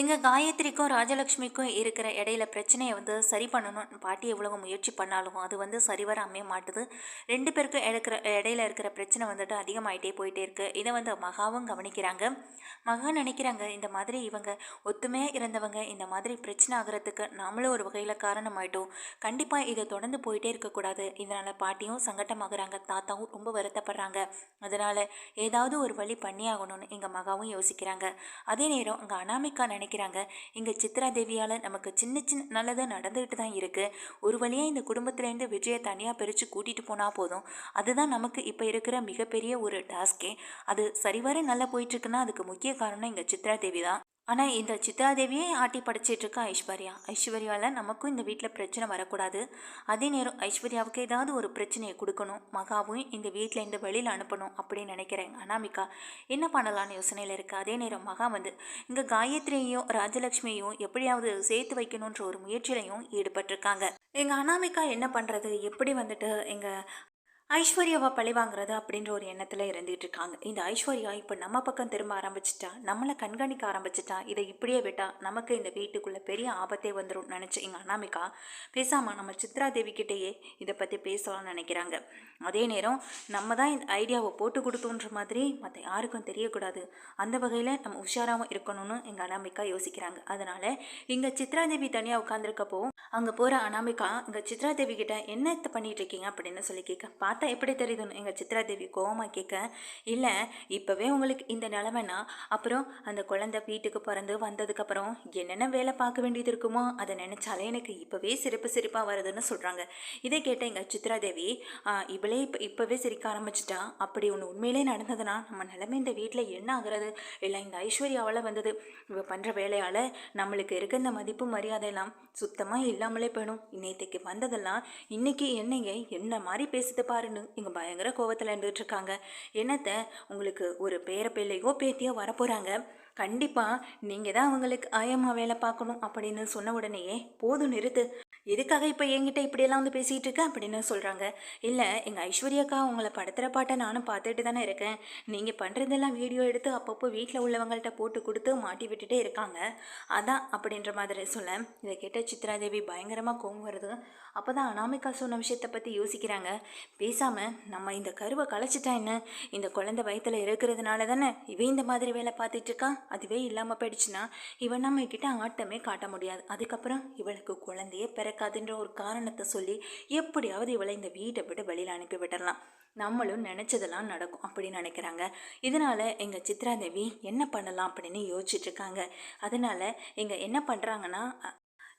எங்கள் காயத்ரிக்கும் ராஜலக்ஷ்மிக்கும் இருக்கிற இடையில பிரச்சனையை வந்து சரி பண்ணணும்னு பாட்டி எவ்வளவு முயற்சி பண்ணாலும் அது வந்து சரிவர அமைய மாட்டுது. ரெண்டு பேருக்கும் இருக்கிற இடையில இருக்கிற பிரச்சனை வந்துட்டு அதிகமாயிட்டே போயிட்டே இருக்கு. இதை வந்து மகாவும் கவனிக்கிறாங்க. மகா நினைக்கிறாங்க இந்த மாதிரி இவங்க ஒத்துமையாக இருந்தவங்க இந்த மாதிரி பிரச்சனை ஆகிறதுக்கு நாமளும் ஒரு வகையில் காரணமாயிட்டோம். கண்டிப்பாக இதை தொடர்ந்து போயிட்டே இருக்கக்கூடாது இதனால் பாட்டியும் சங்கட்டமாகறாங்க தாத்தாவும் ரொம்ப வருத்தப்படுறாங்க. அதனால் ஏதாவது ஒரு வழி பண்ணியாகணும்னு எங்கள் மகாவும் யோசிக்கிறாங்க. அதே நேரம் அங்கே அனாமிக்கா நினை நினைக்கிறாங்க. இங்கே சித்ரா தேவியால் நமக்கு சின்ன சின்ன நல்லது நடந்துகிட்டு தான் இருக்குது ஒரு வழியாக இந்த குடும்பத்துலேருந்து விஜயை தனியாக பிரித்து கூட்டிகிட்டு போனால் போதும். அதுதான் நமக்கு இப்போ இருக்கிற மிகப்பெரிய ஒரு டாஸ்கே அது சரிவர நல்லா போயிட்டுருக்குன்னா அதுக்கு முக்கிய காரணம் இங்கே சித்ரா தேவி தான். ஆனால் இந்த சித்ராதேவியே ஆட்டி படைச்சிட்டு இருக்கா ஐஸ்வர்யா. ஐஸ்வர்யாவில் நமக்கும் இந்த வீட்டில் பிரச்சனை வரக்கூடாது. அதே நேரம் ஐஸ்வர்யாவுக்கு ஏதாவது ஒரு பிரச்சனையை கொடுக்கணும். மகாவும் இந்த வீட்டில் இருந்து வெளியில் அனுப்பணும் அப்படின்னு நினைக்கிறேன். அனாமிகா என்ன பண்ணலான்னு யோசனையில் இருக்குது அதே நேரம் மகா வந்து இங்கே காயத்ரியையும் ராஜலக்ஷ்மியையும் எப்படியாவது சேர்த்து வைக்கணுன்ற ஒரு முயற்சியிலையும் ஈடுபட்டிருக்காங்க. எங்கள் அனாமிகா என்ன பண்ணுறது எப்படி வந்துட்டு எங்கள் ஐஸ்வர்யாவை பழிவாங்கிறது அப்படின்ற ஒரு எண்ணத்தில் இருந்துகிட்டு இருக்காங்க இந்த ஐஸ்வர்யா இப்போ நம்ம பக்கம் திரும்ப ஆரம்பிச்சிட்டா நம்மளை கண்காணிக்க ஆரம்பிச்சிட்டா இதை இப்படியே விட்டால் நமக்கு இந்த வீட்டுக்குள்ளே பெரிய ஆபத்தே வந்துடும் நினச்சி எங்கள் அனாமிகா பேசாமல் நம்ம சித்ரா தேவி கிட்டேயே இதை பற்றி பேசலாம்னு நினைக்கிறாங்க. அதே நேரம் நம்ம தான் இந்த ஐடியாவை போட்டு கொடுத்தோன்ற மாதிரி மற்ற யாருக்கும் தெரியக்கூடாது. அந்த வகையில் நம்ம உஷாராகவும் இருக்கணும்னு எங்கள் அனாமிகா யோசிக்கிறாங்க. அதனால் இங்கே சித்ரா தேவி தனியாக உட்காந்துருக்கப்போ அங்கே போகிற அனாமிகா இங்கே சித்ரா தேவி கிட்ட என்ன பண்ணிகிட்டு இருக்கீங்க? அப்படின்னு சொல்லி கேட்க பார்த்தா எப்படி தெரியுதுன்னு எங்கள் சித்ரா தேவி கோவமாக கேட்க இல்லை இப்போவே உங்களுக்கு இந்த நிலமைனா அப்புறம் அந்த குழந்தை வீட்டுக்கு பிறந்து வந்ததுக்கப்புறம் என்னென்ன வேலை பார்க்க வேண்டியது இருக்குமோ அதை நினச்சாலே எனக்கு இப்போவே சிரிப்பு சிரிப்பாக வருதுன்னு சொல்கிறாங்க இதை கேட்ட எங்கள் சித்ரா தேவி இவளே இப்போ இப்போவே சிரிக்க ஆரம்பிச்சிட்டா. அப்படி ஒன்று உண்மையிலே நடந்ததுன்னா நம்ம நிலமை இந்த வீட்டில் என்ன ஆகிறது? இல்லை இந்த ஐஸ்வர்யாவால் வந்தது. இவ பண்ணுற வேலையால் நம்மளுக்கு இருக்க இந்த மதிப்பு மரியாதையெல்லாம் சுத்தமாக இல்லாமலே போயிடும். நேற்றுக்கு வந்ததெல்லாம் இன்னைக்கு என்னங்க என்ன மாதிரி பேசுது பாருன்னு இங்கே பயங்கர கோவத்தில் இருந்துகிட்டு இருக்காங்க. என்னத்த உங்களுக்கு ஒரு பேர பிள்ளையோ பேத்தியோ வரப்போகிறாங்க கண்டிப்பாக நீங்கள் தான் அவங்களுக்கு ஆயம்மா வேலை பார்க்கணும் அப்படின்னு சொன்ன உடனேயே போதும் நிறுத்து. எதுக்காக இப்போ என்கிட்ட இப்படியெல்லாம் வந்து பேசிகிட்டு இருக்க அப்படின்னு சொல்கிறாங்க இல்லை எங்கள் ஐஸ்வர்யாக்கா உங்களை படுத்துகிற பாட்டை நானும் பார்த்துட்டு தானே இருக்கேன். நீங்கள் பண்ணுறதெல்லாம் வீடியோ எடுத்து அப்பப்போ வீட்டில் உள்ளவங்கள்ட்ட போட்டு கொடுத்து மாட்டி விட்டுட்டே இருக்காங்க. அதான் அப்படின்ற மாதிரி சொல்ல. இதை கேட்ட சித்ராதேவி பயங்கரமாக கோவம் வருது. அப்போ தான் அனாமிகா சொன்ன விஷயத்தை பற்றி யோசிக்கிறாங்க. பேசாமல் நம்ம இந்த கருவை களைச்சிட்டா என்ன? இந்த குழந்தை வயத்தில் இருக்கிறதுனால தானே இவன் இந்த மாதிரி வேலை பார்த்துட்ருக்கா அதுவே இல்லாமல் போயிடுச்சுன்னா இவன் நம்ம கிட்ட ஆட்டமே காட்ட முடியாது. அதுக்கப்புறம் இவளுக்கு குழந்தையே பிறக்க நடக்காதுன்ற ஒரு காரணத்தை சொல்லி எப்படியாவது இவளை இந்த வீட்டை விட்டு வெளியில் அனுப்பி விடலாம் நம்மளும் நினச்சதெல்லாம் நடக்கும் அப்படின்னு நினைக்கிறாங்க. இதனால் எங்கள் சித்ராதேவி என்ன பண்ணலாம் அப்படின்னு யோசிச்சுட்ருக்காங்க அதனால் எங்கள் என்ன பண்ணுறாங்கன்னா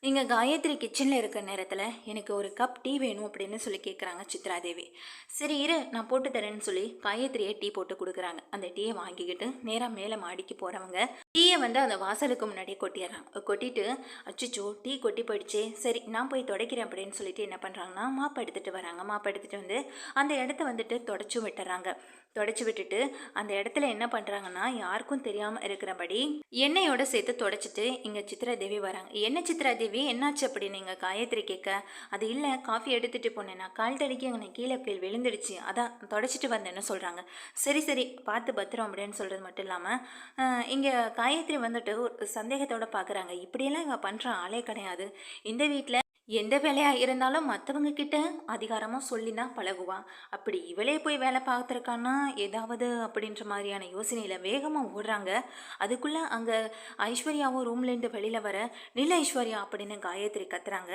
இங்கே காயத்ரி கிச்சனில் இருக்கிற நேரத்தில் எனக்கு ஒரு கப் டீ வேணும் அப்படின்னு சொல்லி கேட்குறாங்க சித்ராதேவி சரி இரு நான் போட்டு தரேன்னு சொல்லி காயத்ரியை டீ போட்டு கொடுக்குறாங்க. அந்த டீயை வாங்கிக்கிட்டு நேராக மேலே மாடிக்கு போகிறவங்க டீயை வந்து அந்த வாசலுக்கு முன்னாடியே கொட்டிடுறாங்க. கொட்டிட்டு அச்சுச்சோ டீ கொட்டி போயிடுச்சே. சரி நான் போய் துடைக்கிறேன் அப்படின்னு சொல்லிட்டு என்ன பண்ணுறாங்கன்னா மாப்பை எடுத்துகிட்டு வராங்க. மாப்பை எடுத்துகிட்டு வந்து அந்த இடத்த வந்துட்டு தொடச்சும் விட்டுறாங்க. தொடச்சி விட்டுட்டு அந்த இடத்துல என்ன பண்ணுறாங்கன்னா யாருக்கும் தெரியாமல் இருக்கிறபடி எண்ணெயோட சேர்த்து தொடச்சிட்டு இங்கே சித்ரா தேவி வராங்க. என்ன சித்ரா தேவி என்னாச்சு அப்படின்னு இங்கே காயத்ரி கேட்க? அது இல்லை காஃபி எடுத்துகிட்டு போனேன். நான் கால் தடிக்கு அங்கே கீழே கீழ் விழுந்துடுச்சு. அதான் தொடச்சிட்டு வந்தேன்னு சொல்கிறாங்க சரி சரி. பார்த்து பத்திரம் அப்படின்னு சொல்கிறது மட்டும் இல்லாமல் இங்கே காயத்ரி வந்துட்டு ஒரு சந்தேகத்தோடு பார்க்குறாங்க இப்படியெல்லாம் இவன் பண்ணுற ஆளே கிடையாது. இந்த வீட்டில் எந்த வேலையாக இருந்தாலும் மற்றவங்க கிட்ட அதிகாரமாக சொல்லி தான் பழகுவா. அப்படி இவளே போய் வேலை பார்த்துருக்கான்னா ஏதாவது அப்படின்ற மாதிரியான யோசனையில் வேகமாக ஓடுறாங்க. அதுக்குள்ளே அங்கே ஐஸ்வர்யாவும் ரூம்லேருந்து வெளியில் வர நில ஐஸ்வர்யா அப்படின்னு காயத்ரி கத்துறாங்க.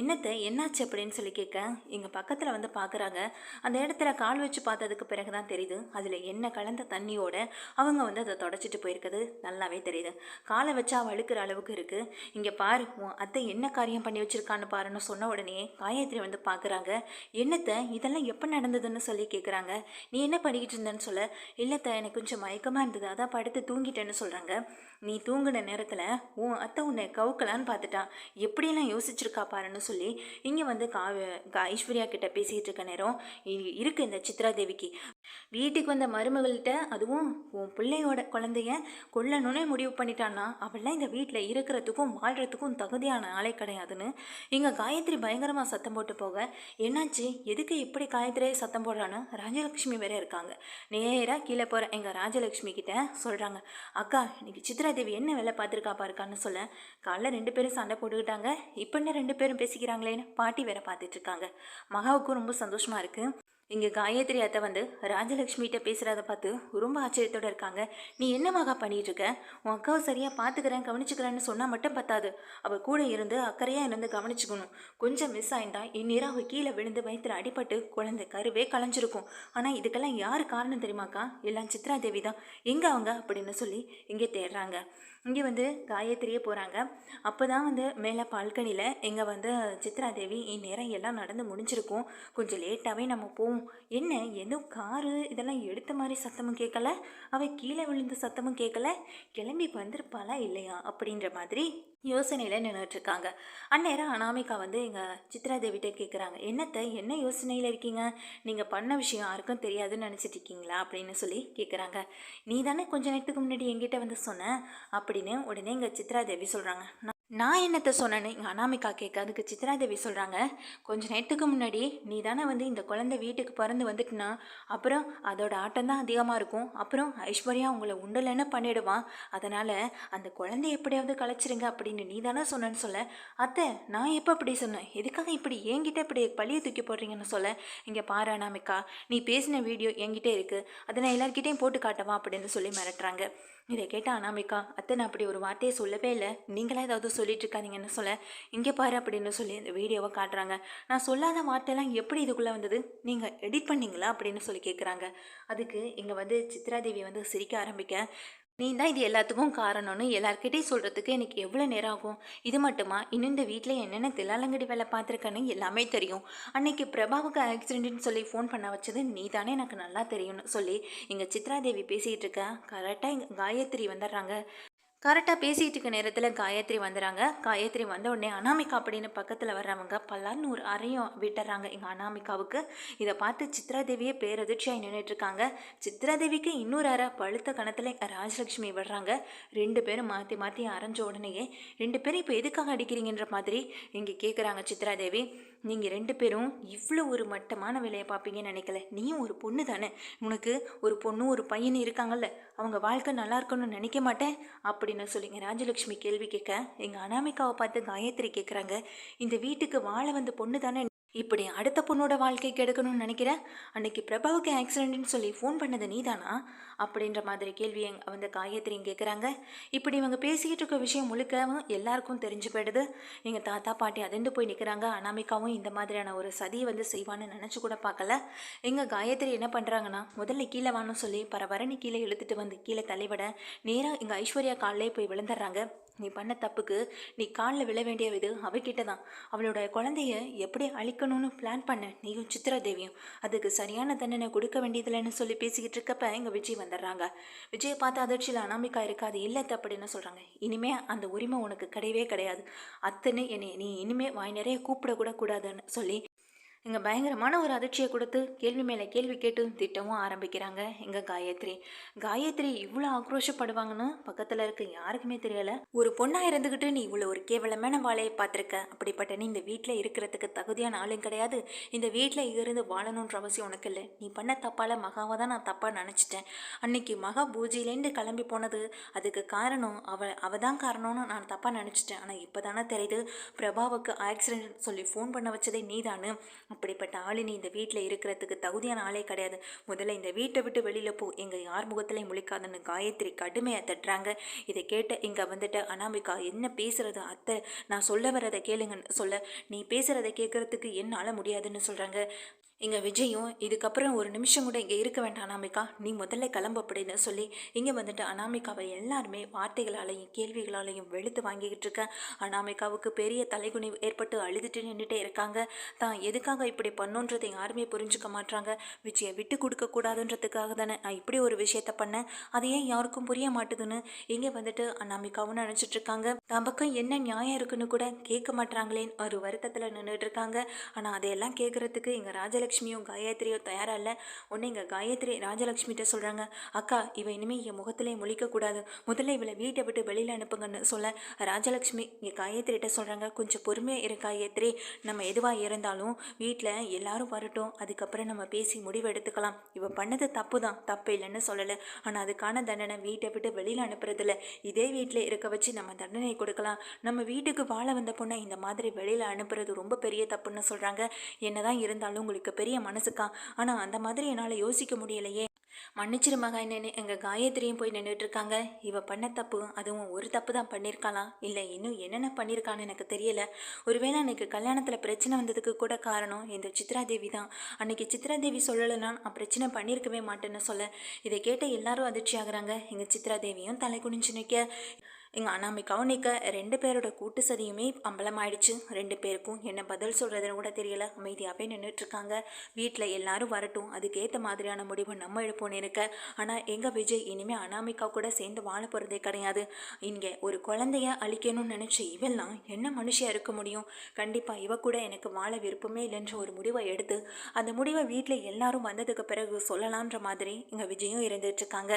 என்னத்தை என்னாச்சு அப்படின்னு சொல்லி கேட்க எங்கள் பக்கத்தில் வந்து பார்க்குறாங்க அந்த இடத்துல கால் வச்சு பார்த்ததுக்கு பிறகு தான் தெரியுது. அதில் என்ன கலந்த தண்ணியோட அவங்க வந்து அதை தொடச்சிட்டு போயிருக்குது. நல்லாவே தெரியுது. காலை வச்சா வழுக்கிற அளவுக்கு இருக்குது இங்கே பாரு உன் அத்தை என்ன காரியம் பண்ணி வச்சுருக்கான்னு பாருன்னு சொன்ன உடனே காயத்ரி வந்து பார்க்குறாங்க என்னத்தை இதெல்லாம் எப்போ நடந்ததுன்னு சொல்லி கேட்குறாங்க நீ என்ன படிக்கிட்டு இருந்தேன்னு சொல்ல? இல்லைத்த எனக்கு கொஞ்சம் மயக்கமாக இருந்தது. அதான் படுத்து தூங்கிட்டேன்னு சொல்கிறாங்க நீ தூங்கின நேரத்தில் உன் அத்தை உன்னை கவுக்கலான்னு பார்த்துட்டான் எப்படியெல்லாம் யோசிச்சிருக்கா பாருன்னு சொல்லி இங்கே வந்து காவ கா- ஐஸ்வர்யா கிட்ட பேசிகிட்டு இருக்க நேரம் இ- இருக்கு இந்த சித்ரா தேவிக்கு. வீட்டுக்கு வந்த மருமகள்கிட்ட அதுவும் உன் பிள்ளையோட குழந்தைய கொல்லணும்னே முடிவு பண்ணிட்டான்னா அவள்லாம் இந்த வீட்டில் இருக்கிறதுக்கும் வாழ்கிறதுக்கும் தகுதியான ஆளே கிடையாதுன்னு இங்கே காயத்ரி பயங்கரமாக சத்தம் போட்டு போக என்னாச்சு? எதுக்கு இப்படி காயத்ரி சத்தம் போடுறான்னு? ராஜலக்ஷ்மி வேற இருக்காங்க. நேராக கீழே போகிற எங்கள் ராஜலக்ஷ்மி கிட்ட சொல்கிறாங்க அக்கா இன்னைக்கு சித்ரா தேவி என்ன வேலை பார்த்துருக்கா பாருக்கான்னு சொல்ல. காலைல ரெண்டு பேரும் சண்டை போட்டுக்கிட்டாங்க. இப்போ என்ன ரெண்டு பேரும் பேசிக்கிறாங்களேன்னு பாட்டி வேற பார்த்துட்ருக்காங்க மகாவுக்கும் ரொம்ப சந்தோஷமாக இருக்குது இங்கே காயத்ரி அத்தை வந்து ராஜலக்ஷ்மிகிட்ட பேசுகிறத பார்த்து ரொம்ப ஆச்சரியத்தோட இருக்காங்க. நீ என்ன பண்ணிகிட்ருக்க உன் அக்காவை சரியாக பார்த்துக்கிறேன் கவனிச்சுக்கிறேன்னு சொன்னால் மட்டும் பத்தாது. அவள் கூட இருந்து அக்கறையாக இருந்து கவனிச்சுக்கணும். கொஞ்சம் மிஸ் ஆயிருந்தா இந்நேரம் அவள் கீழே விழுந்து வயிற்றுல அடிபட்டு குழந்தை கருவே களைஞ்சிருக்கும். ஆனால் இதுக்கெல்லாம் யார் காரணம் தெரியுமாக்கா எல்லாம் சித்ரா தேவி தான். எங்கே அவங்க? அப்படின்னு சொல்லி இங்கே தேடுறாங்க. இங்கே வந்து காயத்ரியே போகிறாங்க அப்போ தான் வந்து மேலே பால்கனியில் இங்கே வந்து சித்ரா தேவி இந்நேரம் எல்லாம் நடந்து முடிஞ்சிருக்கும். கொஞ்சம் லேட்டாகவே நம்ம போவோம் என்ன ஏதோ காரு? இதெல்லாம் எடுத்த மாதிரி சத்தமும் கேட்கல. அவள் கீழே விழுந்த சத்தமும் கேட்கல. கிளம்பி வந்திருப்பாளா இல்லையா? அப்படின்ற மாதிரி யோசனையில் நின்றுட்டுருக்காங்க அந்நேரம் அனாமிகா வந்து எங்கள் சித்ரா தேவிட்ட கேட்குறாங்க என்னத்தை என்ன யோசனையில் இருக்கீங்க? நீங்கள் பண்ண விஷயம் யாருக்கும் தெரியாதுன்னு நினச்சிட்டு இருக்கீங்களா? அப்படின்னு சொல்லி கேட்குறாங்க நீ தானே கொஞ்ச நேரத்துக்கு முன்னாடி எங்கிட்ட வந்து சொன்ன? அப்படின்னு உடனே எங்கள் சித்ரா தேவி சொல்கிறாங்க நான் என்னத்தை சொன்னேன்னு எங்கள் அனாமிகா கேட்க அதுக்கு சித்ராதேவி சொல்கிறாங்க கொஞ்ச நேரத்துக்கு முன்னாடி நீ தானே வந்து இந்த குழந்தை வீட்டுக்கு பிறந்து வந்துட்டுனா அப்புறம் அதோட ஆட்டம் தான் அதிகமாக இருக்கும் அப்புறம் ஐஸ்வர்யா உங்களை உண்டலைன்னு பண்ணிடுவான் அதனால் அந்த குழந்தைய எப்படியாவது கலைச்சிருங்க அப்படின்னு நீ தானே சொன்னேன்னு சொல்ல அத்தை நான் எப்போ இப்படி சொன்னேன்? எதுக்காக இப்படி என்கிட்ட இப்படி பழியை தூக்கி போடுறீங்கன்னு சொல்ல இங்கே பாரு அனாமிகா நீ பேசின வீடியோ என்கிட்ட இருக்குது அதை நான் எல்லார்கிட்டையும் போட்டு காட்டவா? அப்படின்னு சொல்லி மிரட்டுறாங்க. இதை கேட்ட அனாமிகா அத்தை நான் அப்படி ஒரு வார்த்தையை சொல்லவே இல்லை. நீங்களா ஏதாவது சொல்லிட்டு இருக்காதீங்கன்னு சொல்ல. இங்கே பாரு அப்படின்னு சொல்லி இந்த வீடியோவை காட்டுறாங்க. நான் சொல்லாத வார்த்தையெல்லாம் எப்படி இதுக்குள்ளே வந்தது? நீங்கள் எடிட் பண்ணீங்களா? அப்படின்னு சொல்லி கேட்குறாங்க அதுக்கு இங்கே வந்து சித்ராதேவி வந்து சிரிக்க ஆரம்பிக்க நீ தான் இது எல்லாத்துக்கும் காரணம்னு எல்லார்கிட்டையும் சொல்கிறதுக்கு எனக்கு எவ்வளோ நேரம் ஆகும்? இது மட்டுமா? இன்னும் இந்த வீட்டில் என்னென்ன தில்லாலங்கடி வேலை பார்த்துருக்கேன்னு எல்லாமே தெரியும். அன்னைக்கு பிரபாவுக்கு ஆக்சிடென்ட்னு சொல்லி ஃபோன் பண்ண வச்சது நீ தானே எனக்கு நல்லா தெரியும்னு சொல்லி இங்கே சித்ராதேவி பேசிகிட்டு இருக்க. கரெக்டாக இங்கே காயத்ரி வந்துடுறாங்க. கரெக்டாக பேசிகிட்டு இருக்க நேரத்தில் காயத்ரி வந்துடுறாங்க காயத்ரி வந்த உடனே அனாமிகா அப்படின்னு பக்கத்தில் வர்றவங்க பல்லான்னு ஒரு அறையும் விட்டுறாங்க. எங்கள் அனாமிகாவுக்கு. இதை பார்த்து சித்ராதேவியே பேரதிர்ச்சியாக நின்றுட்டுருக்காங்க சித்ராதேவிக்கு இன்னொரு அறை பழுத்த கணத்தில் ராஜலக்ஷ்மி விடுறாங்க. ரெண்டு பேரும் மாற்றி மாற்றி அரைஞ்ச உடனேயே ரெண்டு பேரும் இப்போ எதுக்காக அடிக்கிறீங்கன்ற மாதிரி இங்கே கேட்குறாங்க சித்ராதேவி. நீங்கள் ரெண்டு பேரும் இவ்வளோ ஒரு மட்டமான வேலையை பார்ப்பீங்கன்னு நினைக்கல. நீயும் ஒரு பொண்ணு தானே. உனக்கு ஒரு பொண்ணும் ஒரு பையனும் இருக்காங்கல்ல. அவங்க வாழ்க்கை நல்லா இருக்கணும்னு நினைக்க மாட்டேன் அப்படின்னு சொல்லிங்க. ராஜலக்ஷ்மி கேள்வி கேட்க எங்கள் அனாமிகாவை பார்த்து காயத்ரி கேட்குறாங்க இந்த வீட்டுக்கு வாழ வந்த பொண்ணு தானே இப்படி அடுத்த பொண்ணோட வாழ்க்கை கெடுக்கணும்னு நினைக்கிறேன் அன்னைக்கு பிரபாவுக்கு ஆக்சிடென்ட்னு சொல்லி ஃபோன் பண்ணது நீதானா? அப்படின்ற மாதிரி கேள்வி அந்த காயத்ரியும் கேட்குறாங்க இப்படி இவங்க பேசிக்கிட்டு இருக்க விஷயம் முழுக்கவும் எல்லாருக்கும் தெரிஞ்சு போயிடுது. எங்கள் தாத்தா பாட்டி அதிர்ந்து போய் நிற்கிறாங்க அனாமிகாவும் இந்த மாதிரியான ஒரு சதியை வந்து செய்வான்னு நினச்சி கூட பார்க்கல. எங்கள் காயத்ரி என்ன பண்ணுறாங்கன்னா முதல்ல கீழே வான்னு சொல்லி பரவரணி கீழே இழுத்துட்டு வந்து கீழே தலைவிட நேராக எங்கள் ஐஸ்வர்யா காலிலே போய் விழுந்துடுறாங்க. நீ பண்ண தப்புக்கு நீ காலில் விழ வேண்டிய இது அவகிட்ட தான் அவளோட குழந்தைய எப்படி அழிக்கணும்னு பிளான் பண்ண நீயும் சித்ரா தேவியும் அதுக்கு சரியான தண்டனை கொடுக்க வேண்டியதில்லைன்னு சொல்லி பேசிக்கிட்டு இருக்கப்ப இங்கே விஜய் வந்துடுறாங்க. விஜயை பார்த்து அதிர்ச்சியில் அனாமிக்கா இருக்காது இல்லை அப்படின்னு சொல்கிறாங்க இனிமே அந்த உரிமை உனக்கு கிடையவே கிடையாது. அத்தனை என்னை நீ இனிமே வாய் நிறைய கூப்பிடக்கூட கூடாதுன்னு சொல்லி இங்கே பயங்கரமான ஒரு அதிர்ச்சியை கொடுத்து கேள்வி மேலே கேள்வி கேட்டு திட்டமும் ஆரம்பிக்கிறாங்க எங்கள் காயத்ரி. காயத்ரி இவ்வளோ ஆக்ரோஷப்படுவாங்கன்னு பக்கத்தில் இருக்க யாருக்குமே தெரியல. ஒரு பொண்ணாக இருந்துக்கிட்டு நீ இவ்வளோ ஒரு கேவலமான வாழையை பார்த்துருக்க. அப்படிப்பட்ட நீ இந்த வீட்டில் இருக்கிறதுக்கு தகுதியான ஆளும் கிடையாது. இந்த வீட்டில் இருந்து வாழணுன்ற அவசியம் உனக்கு இல்லை. நீ பண்ண தப்பால் மகாவை தான் நான் தப்பாக நினச்சிட்டேன். அன்னைக்கு மகா பூஜையிலேருந்து கிளம்பி போனது. அதுக்கு காரணம் அவ அவ தான் காரணம்னு நான் தப்பாக நினச்சிட்டேன். ஆனால் இப்போ தானே தெரியுது. பிரபாவுக்கு ஆக்சிடென்ட் சொல்லி ஃபோன் பண்ண வச்சதே நீதானு அப்படிப்பட்ட ஆளினி இந்த வீட்டில் இருக்கிறதுக்கு தகுதியான ஆளே கிடையாது. முதல்ல இந்த வீட்டை விட்டு வெளியில் போ. எங்கள் யார் முகத்திலையும் முழிக்காதுன்னு காயத்ரி கடுமையாக தட்டுறாங்க. இதை கேட்ட இங்கே வந்துட்டு அனாமிகா என்ன பேசுகிறது அத்தை? நான் சொல்ல வரதை கேளுங்கன்னு சொல்ல. நீ பேசுகிறத கேட்குறதுக்கு என்னால் முடியாதுன்னு சொல்கிறாங்க எங்கள் விஜயும் இதுக்கப்புறம் ஒரு நிமிஷம் கூட இங்கே இருக்க வேண்டாம் அனாமிகா. நீ முதல்ல கிளம்பு அப்படின்னு சொல்லி இங்கே வந்துட்டு அனாமிகாவை எல்லாருமே வார்த்தைகளாலையும் கேள்விகளாலையும் வெளுத்து வாங்கிக்கிட்டு இருக்க. அனாமிகாவுக்கு பெரிய தலைகுனிவு ஏற்பட்டு அழுதுட்டு நின்றுட்டே இருக்காங்க. தான் எதுக்காக இப்படி பண்ணோன்றதை யாருமே புரிஞ்சுக்க மாட்டாங்க விஜயை விட்டு கொடுக்க கூடாதுன்றதுக்காக தானே நான் இப்படி ஒரு விஷயத்த பண்ணேன். அதை ஏன் யாருக்கும் புரிய மாட்டுதுன்னு இங்கே வந்துட்டு அனாமிகாவும் நினச்சிட்டு இருக்காங்க. தான் பக்கம் என்ன நியாயம் இருக்குன்னு கூட கேட்க மாட்டாங்களேன்னு ஒரு வருத்தத்தில் நின்றுட்டு இருக்காங்க. ஆனால் அதையெல்லாம் கேட்குறதுக்கு எங்கள் ராஜல ராஜலக்ஷ்மியும் காயத்ரியும் தயாராக இல்லை உடனே இங்கே காயத்ரி ராஜலக்ஷ்மிகிட்ட சொல்கிறாங்க அக்கா இவ இனிமேல் என் முகத்திலே முழிக்கக்கூடாது முதல்ல இவளை வீட்டை விட்டு வெளியில் அனுப்புங்கன்னு சொல்ல ராஜலக்ஷ்மி இங்கே காயத்ரிகிட்ட சொல்கிறாங்க கொஞ்சம் பொறுமையாக இரு காயத்ரி. நம்ம எதுவாக இருந்தாலும் வீட்டில் எல்லாரும் வரட்டும். அதுக்கப்புறம் நம்ம பேசி முடிவு எடுத்துக்கலாம். இவ பண்ணது தப்பு தான் தப்பு இல்லைன்னு சொல்லலை. ஆனால் அதுக்கான தண்டனை வீட்டை விட்டு வெளியில் அனுப்புறதில்ல. இதே வீட்டில் இருக்க வச்சு நம்ம தண்டனை கொடுக்கலாம். நம்ம வீட்டுக்கு வாழ வந்த பொண்ணை இந்த மாதிரி வெளியில் அனுப்புறது ரொம்ப பெரிய தப்புன்னு சொல்கிறாங்க என்னதான் இருந்தாலும் உங்களுக்கு பெரிய மனசுக்கா? ஆனால் அந்த மாதிரி என்னால் யோசிக்க முடியலையே. மன்னிச்சிரு மகா என்னன்னு எங்கள் காயத்ரியும் போய் நின்றுட்டுருக்காங்க இவ பண்ண தப்பு அதுவும் ஒரு தப்பு தான் பண்ணியிருக்காளாம் இல்லை இன்னும் என்னென்ன பண்ணியிருக்கான்னு எனக்கு தெரியல. ஒருவேளை அன்னைக்கு கல்யாணத்தில் பிரச்சனை வந்ததுக்கு கூட காரணம் இந்த சித்ரா தேவி தான். அன்னைக்கு சித்ரா தேவி சொல்லலைன்னா நான் பிரச்சனை பண்ணியிருக்கவே மாட்டேன்னு சொல்ல. இதை கேட்ட எல்லாரும் அதிர்ச்சி ஆகுறாங்க எங்கள் சித்ரா தேவியும் தலை குனிஞ்சு நிற்க எங்கள் அனாமிக்காவும் நிற்க ரெண்டு பேரோட கூட்டு சதியுமே அம்பலமாயிடுச்சு. ரெண்டு பேருக்கும் என்ன பதில் சொல்கிறதுன்னு கூட தெரியல. அமைதியாகவே நின்றுட்டுருக்காங்க வீட்டில் எல்லாரும் வரட்டும். அதுக்கேற்ற மாதிரியான முடிவை நம்ம எடுப்போம்னு இருக்க ஆனால் எங்கள் விஜய் இனிமேல் அனாமிகா கூட சேர்ந்து வாழ போகிறதே கிடையாது. இங்கே ஒரு குழந்தைய அழிக்கணும்னு நினச்ச இவெல்லாம் என்ன மனுஷியாக இருக்க முடியும்? கண்டிப்பாக இவ கூட எனக்கு வாழ விருப்பமே இல்லைன்ற ஒரு முடிவை எடுத்து அந்த முடிவை வீட்டில் எல்லாரும் வந்ததுக்கு பிறகு சொல்லலான்ற மாதிரி எங்கள் விஜயும் இருந்துட்டுருக்காங்க